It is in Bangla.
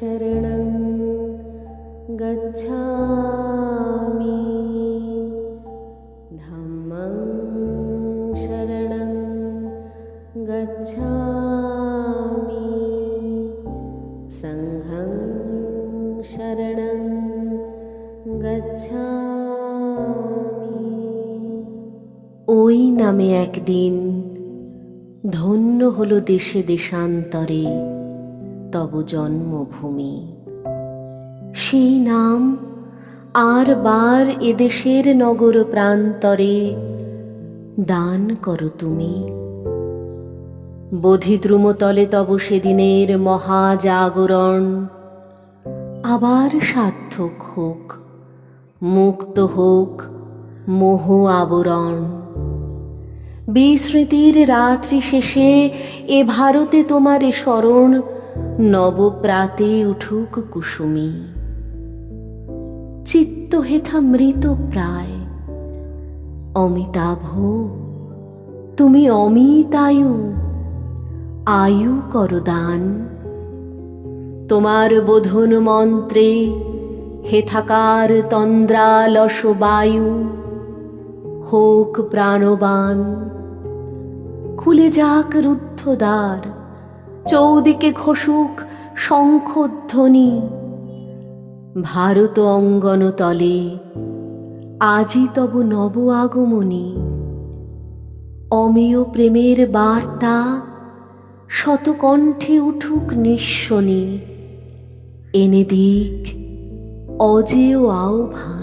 शरणं गच्छामि धम्मं शरणं गच्छामि सङ्घं शरणं गच्छामि ওই নামে একদিন ধন্য হলো দেশে দেশান্তরে তব জন্মভূমি। সেই নাম আর বার এদেশের নগর প্রান্তরে দান করো তুমি। বোধিদ্রুমতলে তব সেদিনের মহাজাগরণ। আবার সার্থক হোক, মুক্ত হোক, মোহ আবরণ। বিস্মৃতির রাত্রি শেষে এ ভারতে তোমার স্মরণ নবপ্রাতে উঠুক কুসুমী। চিত্ত হেথা মৃত প্রায়। অমিতাভ, তুমি অমিতায়ু। আয়ু করদান তোমার বোধন মন্ত্রে হেথাকার তন্দ্রালস বায়ু। হোক প্রাণবান, খুলে যাক রুদ্ধ দ্বার চৌদিকে ঘোষুক শঙ্খধ্বনি। ভারত অঙ্গন তলে, আজি তব নব আগমনী। অমেয় প্রেমের বার্তা শতকণ্ঠে উঠুক নিঃশনি। এনে দিক অজেয় আহ্বান।